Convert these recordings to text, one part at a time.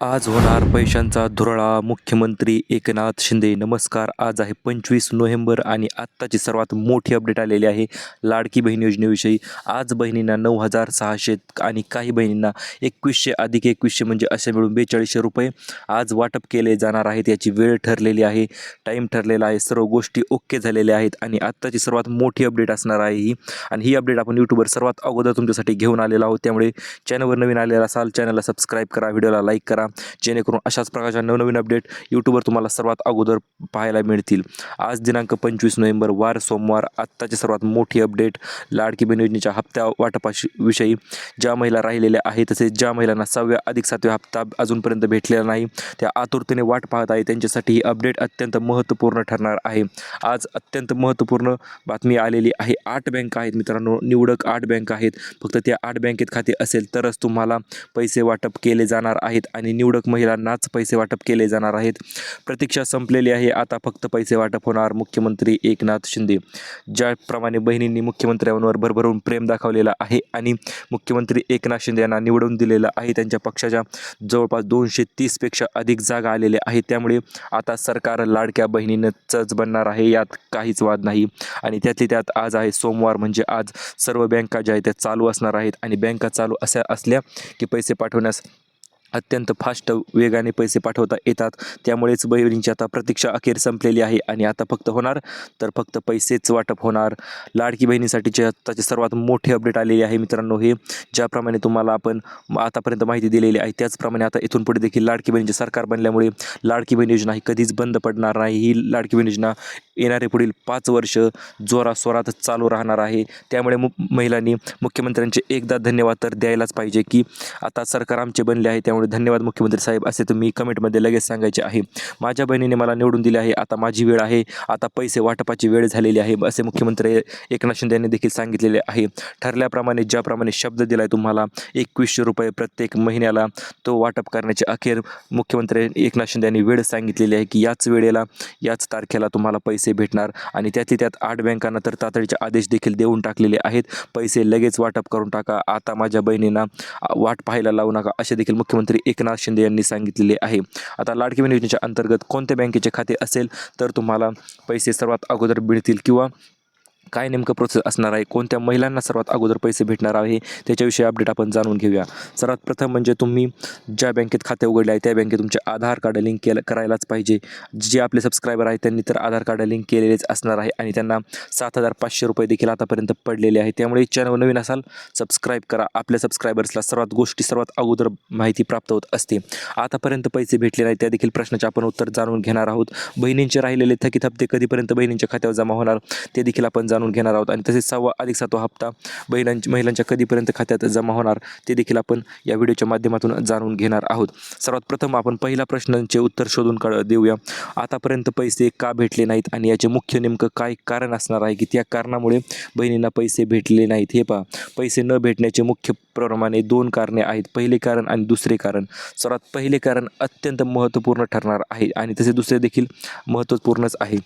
आज होणार पैशांचा धुरळा. मुख्यमंत्री एकनाथ शिंदे नमस्कार. आज आहे पंचवीस नोव्हेंबर आणि आत्ताची सर्वात मोठी अपडेट आलेली आहे लाडकी बहीण योजनेविषयी. आज बहिणींना नऊ हजार सहाशे आणि काही बहिणींना एकवीसशे अधिक एकवीसशे म्हणजे असे मिळून बेचाळीसशे रुपये आज वाटप केले जाणार आहेत. याची वेळ ठरलेली आहे टाईम ठरलेला आहे सर्व गोष्टी ओके झालेल्या आहेत आणि आत्ताची सर्वात मोठी अपडेट असणार आहे ही. आणि ही अपडेट आपण यूट्यूबवर सर्वात अगोदर तुमच्यासाठी घेऊन आलेलो आहोत. त्यामुळे चॅनलवर नवीन आलेला असाल चॅनलला सबस्क्राईब करा व्हिडिओला लाईक करा. जेणेकरून अशाच प्रकारच्या नवनवीन अपडेट यूट्यूबवर तुम्हाला सर्वात अगोदर पाहायला मिळतील. आज दिनांक पंचवीस नोव्हेंबर वार सोमवार आत्ताची सर्वात मोठी अपडेट लाडकी बहीण योजनेच्या हप्त्या वाटपाशी विषयी. ज्या महिला राहिलेल्या आहेत तसेच ज्या महिलांना सहाव्या अधिक सातव्या हप्ता अजूनपर्यंत भेटलेला नाही त्या आतुरतेने वाट पाहत आहे त्यांच्यासाठी ही अपडेट अत्यंत महत्त्वपूर्ण ठरणार आहे. आज अत्यंत महत्त्वपूर्ण बातमी आलेली आहे. आठ बँक आहेत मित्रांनो निवडक आठ बँक आहेत. फक्त त्या आठ बँकेत खाते असेल तरच तुम्हाला पैसे वाटप केले जाणार आहेत आणि निवडक महिलांनाच पैसे वाटप केले जाणार आहेत. प्रतीक्षा संपलेली आहे. आता फक्त पैसे वाटप होणार मुख्यमंत्री एकनाथ शिंदे. ज्याप्रमाणे बहिणींनी मुख्यमंत्र्यांवर भरभरून प्रेम दाखवलेलं आहे आणि मुख्यमंत्री एकनाथ शिंदे यांना निवडून दिलेलं आहे त्यांच्या पक्षाच्या जवळपास दोनशे तीसपेक्षा अधिक जागा आलेल्या आहेत. त्यामुळे आता सरकार लाडक्या बहिणींचंच बनणार आहे यात काहीच वाद नाही. आणि त्यातली त्यात आज आहे सोमवार म्हणजे आज सर्व बँका ज्या आहेत त्या चालू असणार आहेत. आणि बँका चालू अशा असल्या की पैसे पाठवण्यास अत्यंत फास्ट वेगाने पैसे पाठवता येतात. त्यामुळेच बहिणींची आता प्रतीक्षा अखेर संपलेली आहे आणि आता फक्त होणार तर फक्त पैसेच वाटप होणार. लाडकी बहिणीसाठीचे आत्ताचे सर्वात मोठे अपडेट आलेले आहे मित्रांनो हे ज्याप्रमाणे तुम्हाला आपण आतापर्यंत माहिती दिलेली आहे. त्याचप्रमाणे आता इथून पुढे देखील लाडकी बहिणीचे सरकार बनल्यामुळे लाडकी बहीण योजना ही कधीच बंद पडणार नाही. ही लाडकी बहीण योजना येणारे पुढील पाच वर्ष जोरास्वरात चालू राहणार आहे. त्यामुळे मु महिलांनी मुख्यमंत्र्यांचे एकदा धन्यवाद तर द्यायलाच पाहिजे की आता सरकार आमचे बनले आहे त्यामुळे धन्यवाद मुख्यमंत्री साहेब असे तुम्ही कमेंटमध्ये लगेच सांगायचे आहे. माझ्या बहिणीने मला निवडून दिले आहे. आता माझी वेळ आहे. आता पैसे वाटपाची वेळ झालेली आहे असे मुख्यमंत्री एकनाथ शिंदे यांनी देखील सांगितलेले आहे. ठरल्याप्रमाणे ज्याप्रमाणे शब्द दिलाय तुम्हाला एकवीसशे रुपये प्रत्येक महिन्याला तो वाटप करण्याचे अखेर मुख्यमंत्री एकनाथ शिंदे यांनी वेळ सांगितलेली आहे की याच वेळेला याच तारखेला तुम्हाला पैसे भेटणार आणि त्यातली त्यात आठ बँकांना तर तातडीचे आदेश देखील देऊन टाकलेले आहेत. पैसे लगेच वाटप करून टाका. आता माझ्या बहिणींना वाट पाहायला लावू नका असे देखील मुख्यमंत्री एकनाथ शिंदे यांनी सांगितलेले आहे. आता लाडकी बहीण योजनेच्या अंतर्गत कोणत्या बँकेचे खाते असेल तर तुम्हाला पैसे सर्वात अगोदर मिळतील किंवा काय नेमकं प्रोसेस असणार आहे? कोणत्या महिलांना सर्वात अगोदर पैसे भेटणार आहे? त्याच्याविषयी अपडेट आपण जाणून घेऊया. सर्वात प्रथम म्हणजे तुम्ही ज्या बँकेत खाते उघडले आहे त्या बँकेत तुमचे आधार कार्ड लिंक केलं करायलाच पाहिजे. जे आपले सबस्क्रायबर आहेत त्यांनी तर आधार कार्ड लिंक केलेलेच असणार आहे आणि त्यांना सात हजार पाचशे रुपये देखील आतापर्यंत पडलेले आहे त्यामुळे चॅनल नवीन असाल सबस्क्राईब करा. आपल्या सबस्क्रायबर्सला सर्वात गोष्टी सर्वात अगोदर माहिती प्राप्त होत असते. आतापर्यंत पैसे भेटले नाही त्या देखील प्रश्नाचे आपण उत्तर जाणून घेणार आहोत. बहिणींचे राहिलेले थकीत हप्ते कधीपर्यंत बहिणींच्या खात्यावर जमा होणार ते देखील आपण जाणून घेणार आहोत. आणि तसेच सहावा अधिक सातवा हप्ता बहिणांच्या महिलांच्या कधीपर्यंत खात्यात जमा होणार ते देखील आपण या व्हिडिओच्या माध्यमातून जाणून घेणार आहोत. सर्वात प्रथम आपण पहिल्या प्रश्नांचे उत्तर शोधून काढ देऊया. आतापर्यंत पैसे का भेटले नाहीत आणि याचे मुख्य नेमकं काय कारण असणार आहे? की त्या कारणामुळे बहिणींना पैसे भेटले नाहीत. हे पहा. पैसे न भेटण्याचे मुख्य प्रमाणे दोन कारणे आहेत. पहिले कारण आणि दुसरे कारण. सर्वात पहिले कारण अत्यंत महत्त्वपूर्ण ठरणार आहे आणि तसे दुसरे देखील महत्त्वपूर्णच आहे.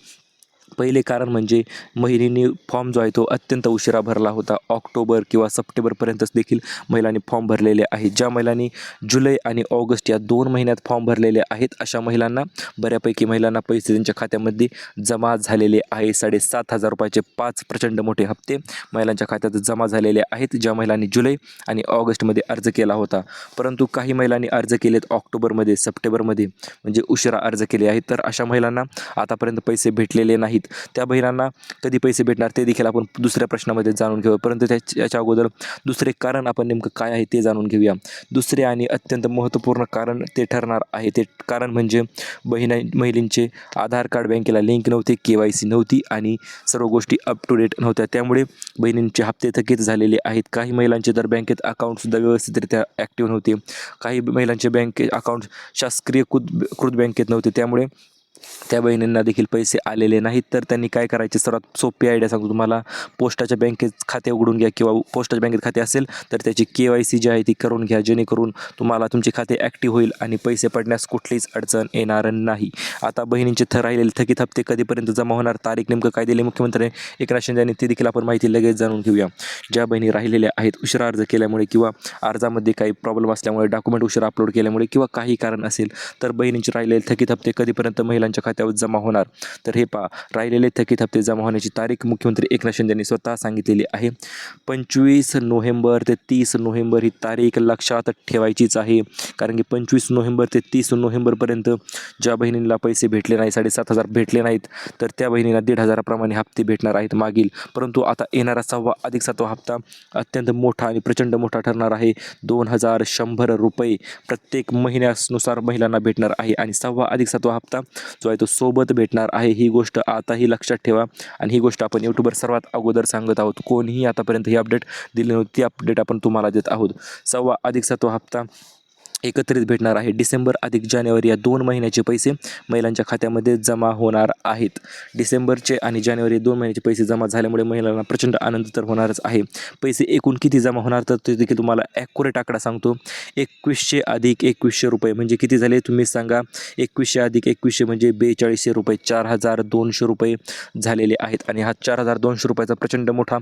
पहिले कारण म्हणजे महिलांनी फॉर्म जो आहे तो अत्यंत उशिरा भरला होता. ऑक्टोबर किंवा सप्टेंबरपर्यंतच देखील महिलांनी फॉर्म भरलेले आहेत. ज्या महिलांनी जुलै आणि ऑगस्ट या दोन महिन्यात फॉर्म भरलेले आहेत अशा महिलांना बऱ्यापैकी महिलांना पैसे त्यांच्या खात्यामध्ये जमा झालेले आहे. साडेसात हजार रुपयाचे पाच प्रचंड मोठे हप्ते महिलांच्या खात्यात जमा झालेले आहेत ज्या महिलांनी जुलै आणि ऑगस्टमध्ये अर्ज केला होता. परंतु काही महिलांनी अर्ज केलेत ऑक्टोबरमध्ये सप्टेंबरमध्ये म्हणजे उशिरा अर्ज केले आहेत. तर अशा महिलांना आतापर्यंत पैसे भेटलेले नाहीत. त्या बहिणांना कधी पैसे भेटणार ते देखील आपण दुसऱ्या प्रश्नामध्ये जाणून घेऊ परंतु त्या याच्या अगोदर दुसरे कारण आपण नेमकं काय आहे ते जाणून घेऊया. दुसरे आणि अत्यंत महत्त्वपूर्ण कारण ते ठरणार आहे. ते कारण म्हणजे बहिणा महिलींचे आधार कार्ड बँकेला लिंक नव्हते के वाय सी नव्हती आणि सर्व गोष्टी अप टू डेट नव्हत्या. त्यामुळे बहिणींचे हप्ते थकीत झालेले आहेत. काही महिलांचे तर बँकेत अकाउंटसुद्धा व्यवस्थितरित्या ॲक्टिव्ह नव्हते. काही महिलांचे बँके अकाउंट शासकीय कृत कृत बँकेत नव्हते. त्यामुळे त्या बहिणींना देखील पैसे आलेले नाहीत तर त्यांनी काय करायचे? सर्वात सोपी आयडिया सांगतो तुम्हाला. पोस्टाच्या बँकेत खाते उघडून घ्या किंवा पोस्टाच्या बँकेत खाते असेल तर त्याची के वाय सी जी आहे ती करून घ्या. जेणेकरून तुम्हाला तुमचे खाते ॲक्टिव्ह होईल आणि पैसे पडण्यास कुठलीच अडचण येणार नाही. आता बहिणींचे थ राहिलेले थकीत हप्ते कधीपर्यंत जमा होणार तारीख नेमकं काय दिले मुख्यमंत्री एकनाथ शिंदे यांनी ते देखील आपण माहिती लगेच जाणून घेऊया. ज्या बहिणी राहिलेल्या आहेत उशिरा अर्ज केल्यामुळे किंवा अर्जामध्ये काही प्रॉब्लेम असल्यामुळे डॉक्युमेंट उशिरा अपलोड केल्यामुळे किंवा काही कारण असेल तर बहिणींचे राहिलेले थकीत हप्ते कधीपर्यंत महिलांच्या खात्यावर जमा होणार. तर हे पा राहिलेले थकीत हप्ते जमा होण्याची तारीख मुख्यमंत्री एकनाथ शिंदे यांनी स्वतः सांगितलेली आहे. पंचवीस नोव्हेंबर ते तीस नोव्हेंबर ही तारीख लक्षात ठेवायचीच आहे. कारण की पंचवीस नोव्हेंबर ते तीस नोव्हेंबरपर्यंत ज्या बहिणींना पैसे भेटले नाही साडेसात हजार भेटले नाहीत तर त्या बहिणींना दीड हजाराप्रमाणे हप्ते भेटणार आहेत मागील. परंतु आता येणारा सहावा अधिक सातवा हप्ता अत्यंत मोठा आणि प्रचंड मोठा ठरणार आहे. दोन हजार शंभर रुपये प्रत्येक महिन्यानुसार महिलांना भेटणार आहे. आणि सहावा अधिक सातवा हप्ता जो आहे तो सोबत भेटणार आहे. ही गोष्ट आताही लक्षात ठेवा. आणि ही गोष्ट आपण यूट्यूबवर सर्वात अगोदर सांगत आहोत. कोणीही आतापर्यंत ही अपडेट दिली नव्हती. ती अपडेट आपण तुम्हाला देत आहोत. सव्वा अधिक सातवा हप्ता एकत्रित भेटणार आहे. डिसेंबर अधिक जानेवारी या दोन महिन्याचे पैसे महिलांच्या खात्यामध्ये जमा होणार आहेत. डिसेंबरचे आणि जानेवारी दोन महिन्याचे पैसे जमा झाल्यामुळे महिलांना प्रचंड आनंद तर होणारच आहे. पैसे एकूण किती जमा होणार तर ते देखील तुम्हाला ॲक्युरेट आकडा सांगतो. एकवीसशे अधिक एकवीसशे रुपये म्हणजे किती झाले तुम्ही सांगा. एकवीसशे अधिक एकवीसशे म्हणजे बेचाळीसशे रुपये चार हजार दोनशे रुपये झालेले आहेत. आणि हा चार हजार दोनशे रुपयाचा प्रचंड मोठा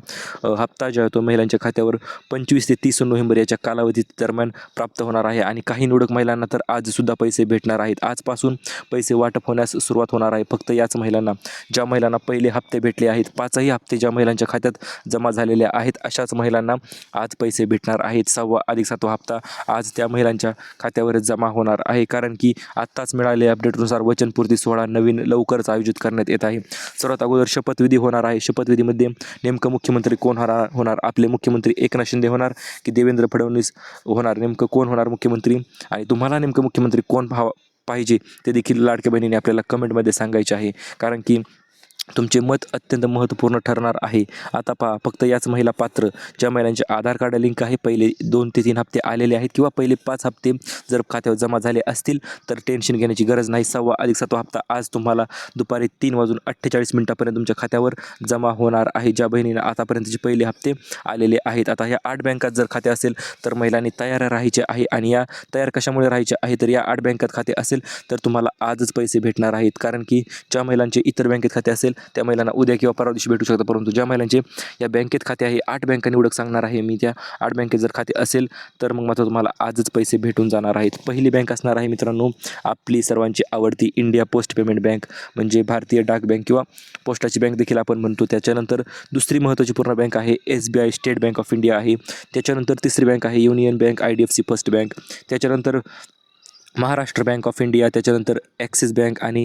हप्ता जो आहे तो महिलांच्या खात्यावर पंचवीस ते तीस नोव्हेंबर याच्या कालावधी दरम्यान प्राप्त होणार आहे. आणि काही निवडक महिलांना तर आजसुद्धा पैसे भेटणार आहेत. आजपासून पैसे वाटप होण्यास सुरुवात होणार आहे. फक्त याच महिलांना ज्या महिलांना पहिले हप्ते भेटले आहेत पाचही हप्ते ज्या महिलांच्या खात्यात जमा झालेले आहेत अशाच महिलांना आज पैसे भेटणार आहेत. सहावा अधिक सातवा हप्ता आज त्या महिलांच्या खात्यावर जमा होणार आहे. कारण की आत्ताच मिळालेल्या अपडेटनुसार वचनपूर्ती सोहळा नवीन लवकरच आयोजित करण्यात येत आहे. सर्वात अगोदर शपथविधी होणार आहे. शपथविधीमध्ये नेमकं मुख्यमंत्री कोण होणार होणार? आपले मुख्यमंत्री एकनाथ शिंदे होणार की देवेंद्र फडणवीस होणार? नेमकं कोण होणार मुख्यमंत्री? आणि तुम्हाला नेमकं मुख्यमंत्री कोण भाव पाहिजे ते देखील लाडक्या बहिणीने आपल्याला कमेंटमध्ये सांगायचे आहे. कारण की तुमचे मत अत्यंत महत्त्वपूर्ण ठरणार आहे. आता पहा फक्त याच महिला पात्र ज्या महिलांचे आधार कार्ड लिंक आहे पहिले दोन ते तीन हप्ते आलेले आहेत किंवा पहिले पाच हप्ते जर खात्यावर जमा झाले असतील तर टेन्शन घेण्याची गरज नाही. सव्वा अधिक सातवा हप्ता आज तुम्हाला दुपारी तीन वाजून अठ्ठेचाळीस मिनिटापर्यंत तुमच्या खात्यावर जमा होणार आहे. ज्या बहिणींना आतापर्यंतचे पहिले हप्ते आलेले आहेत. आता ह्या आठ बँकात जर खाते असेल तर महिलांनी तयार राहायचे आहे आणि या तयार कशामुळे राहायचे आहे तर या आठ बँकात खाते असेल तर तुम्हाला आजच पैसे भेटणार आहेत. कारण की ज्या महिलांचे इतर बँकेत खाते असेल त्या महिलांना उद्या किंवा परवा दिवशी भेटू शकतात परंतु ज्या महिलांचे या बँकेत खाते आहे आठ बँका निवडक सांगणार आहे. मी त्या आठ बँकेत जर खाते असेल तर मग मात्र तुम्हाला आजच पैसे भेटून जाणार आहेत. पहिली बँक असणार आहे मित्रांनो आपली सर्वांची आवडती इंडिया पोस्ट पेमेंट बँक म्हणजे भारतीय डाक बँक किंवा पोस्टाची बँक देखील आपण म्हणतो. त्याच्यानंतर दुसरी महत्त्वाची पूर्ण बँक आहे S B I State Bank of India आहे. त्याच्यानंतर तिसरी बँक आहे Union Bank I D F C First Bank. त्याच्यानंतर महाराष्ट्र बँक ऑफ इंडिया त्याच्यानंतर ॲक्सिस बँक आणि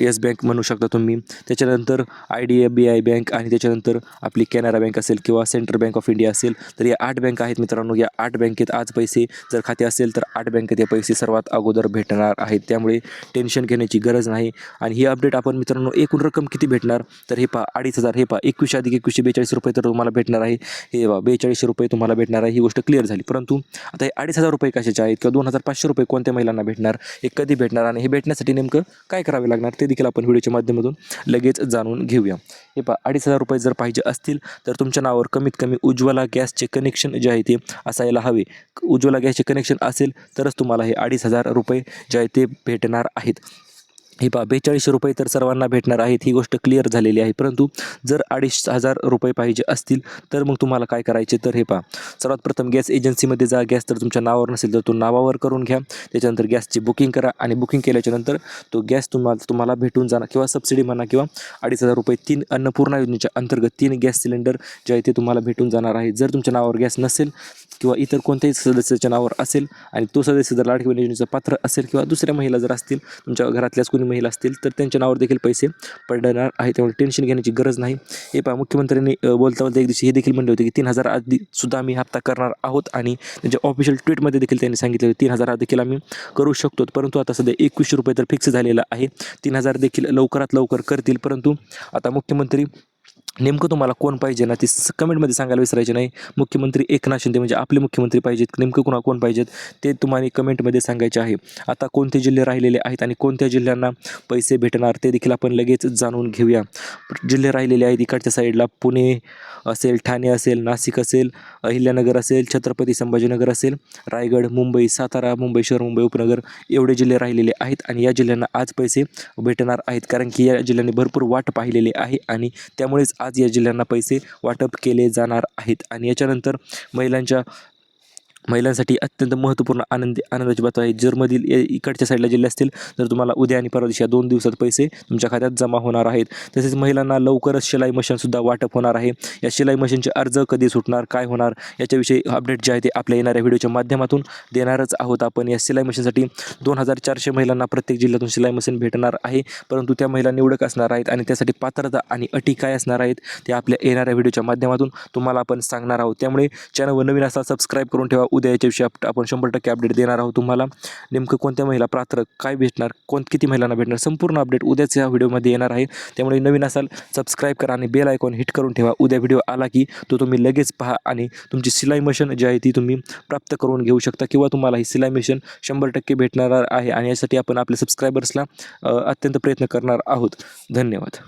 येस बँक म्हणू शकता तुम्ही. त्याच्यानंतर I D F B I Bank आणि त्याच्यानंतर आपली कॅनरा बँक असेल किंवा सेंट्रल बँक ऑफ इंडिया असेल तर या आठ बँक आहेत मित्रांनो. या आठ बँकेत आज पैसे जर खाते असेल तर आठ बँकेत हे पैसे सर्वात अगोदर भेटणार आहेत. त्यामुळे टेन्शन घेण्याची गरज नाही. आणि ही अपडेट आपण मित्रांनो एकूण रक्कम किती भेटणार? तर हे पहा अडीच हजार. हे पहा एकवीसशे अधिक एकवीसशे बेचाळीस रुपये तर तुम्हाला भेटणार आहे. हे बा बेचाळीसशे रुपये तुम्हाला भेटणार आहे. ही गोष्ट क्लिअर झाली. परंतु आता हे अडीच हजार रुपये कशाचे आहेत? किंवा दोन हजार पाचशे रुपये कोणत्या महिलांना भेटणार हे कधी भेटणार आणि हे भेटण्यासाठी नेमकं काय करावे लागणार ते देखील आपण व्हिडिओच्या माध्यमातून लगेच जाणून घेऊया. हे पहा अडीच हजार रुपये जर पाहिजे असतील तर तुमच्या नावावर कमीत कमी उज्ज्वला गॅसचे कनेक्शन जे आहे ते असायला हवे. उज्ज्वला गॅसचे कनेक्शन असेल तरच तुम्हाला हे अडीच हजार रुपये जे आहे ते भेटणार आहेत. हे पहा बेचाळीसशे रुपये तर सर्वांना भेटणार आहेत ही गोष्ट क्लिअर झालेली आहे. परंतु जर अडीच हजार रुपये पाहिजे असतील तर मग तुम्हाला काय करायचे? तर हे पहा सर्वात प्रथम गॅस एजन्सीमध्ये जा गॅस तर तुमच्या नावावर नसेल तर तो नावावर करून घ्या. त्याच्यानंतर गॅसची बुकिंग करा आणि बुकिंग केल्याच्यानंतर तो गॅस तुम्हाला तुम्हाला भेटून जाणार किंवा सबसिडी म्हणा किंवा अडीच हजार रुपये तीन अन्नपूर्णा योजनेच्या अंतर्गत तीन गॅस सिलेंडर जे आहे ते तुम्हाला भेटून जाणार आहे जर तुमच्या नावावर गॅस नसेल किंवा इतर कोणत्याही सदस्याच्या नावावर असेल आणि तो सदस्य जर लाडकी योजनेचं पात्र असेल किंवा दुसऱ्या महिला जर असतील तुमच्या घरातल्याच कोणी महिला असतील तर त्यांच्या नावावर देखील पैसे पडणार आहे त्यामुळे टेन्शन घेण्याची गरज नाही. हे पहा मुख्यमंत्र्यांनी बोलता बोलता एक दिवशी हे देखील म्हणले होते की तीन हजार आधी सुद्धा आम्ही हप्ता करणार आहोत आणि त्यांच्या ऑफिशियल ट्विटमध्ये देखील त्यांनी सांगितलं होते तीन हजार देखील आम्ही करू शकतो. परंतु आता सध्या एकवीसशे रुपये तर फिक्स झालेलं आहे. तीन हजार देखील लवकरात लवकर करतील. परंतु आता मुख्यमंत्री नेमकं तुम्हाला कोण पाहिजे ना ते स कमेंटमध्ये सांगायला विसरायचे नाही. मुख्यमंत्री एकनाथ शिंदे म्हणजे आपले मुख्यमंत्री पाहिजेत. नेमकं कुणा कोण पाहिजेत? ते तुम्हाला कमेंटमध्ये सांगायचे आहे. आता कोणते जिल्हे राहिलेले आहेत आणि कोणत्या जिल्ह्यांना पैसे भेटणार ते देखील आपण लगेच जाणून घेऊया. जिल्हे राहिलेले आहेत इकडच्या साईडला. पुणे असेल ठाणे असेल नाशिक असेल अहिल्यानगर असेल छत्रपती संभाजीनगर असेल रायगड मुंबई सातारा मुंबई शहर मुंबई उपनगर एवढे जिल्हे राहिलेले आहेत आणि या जिल्ह्यांना आज पैसे भेटणार आहेत. कारण की या जिल्ह्यांनी भरपूर वाट पाहिलेली आहे आणि त्यामुळेच आज या जिल्ह्यांना पैसे वाटप केले जाणार आहेत. आणि याच्यानंतर महिलांच्या महिलांसाठी अत्यंत महत्त्वपूर्ण आनंदी आनंदाची बातमी आहे. जरमधील ए- इकडच्या साईडला जिल्हे असतील तर तुम्हाला उद्या आणि परवा दिवशी या दोन दिवसात पैसे तुमच्या खात्यात जमा होणार आहेत. तसेच महिलांना लवकरच शिलाई मशीनसुद्धा वाटप होणार आहे. या शिलाई मशीनचे अर्ज कधी सुटणार काय होणार याच्याविषयी अपडेट जे आहे ते आपल्या येणाऱ्या व्हिडिओच्या माध्यमातून देणारच आहोत आपण. या शिलाई मशीनसाठी दोन हजार चारशे महिलांना प्रत्येक जिल्ह्यातून शिलाई मशीन भेटणार आहे. परंतु त्या महिला निवडक असणार आहेत आणि त्यासाठी पात्रता आणि अटी काय असणार आहेत ते आपल्या येणाऱ्या व्हिडिओच्या माध्यमातून तुम्हाला आपण सांगणार आहोत. त्यामुळे चॅनलवर नवीन असा सबस्क्राईब करून ठेवा. उद्या याच्याविषयी अप- आपण शंभर टक्के अपडेट देणार आहोत तुम्हाला. नेमकं कोणत्या महिला पात्र काय भेटणार कोण किती महिलांना भेटणार संपूर्ण अपडेट उद्याच या व्हिडिओमध्ये येणार आहे. त्यामुळे नवीन असाल सबस्क्राईब करा आणि बेल आयकॉन हिट करून ठेवा. उद्या व्हिडिओ आला की तो तुम्ही लगेच पहा आणि तुमची सिलाई मशीन जी आहे ती तुम्ही प्राप्त करून घेऊ शकता किंवा तुम्हाला ही सिलाई मशीन शंभर टक्के भेटणार आहे आणि यासाठी आपण आपल्या सबस्क्रायबर्सला अत्यंत प्रयत्न करणार आहोत. धन्यवाद.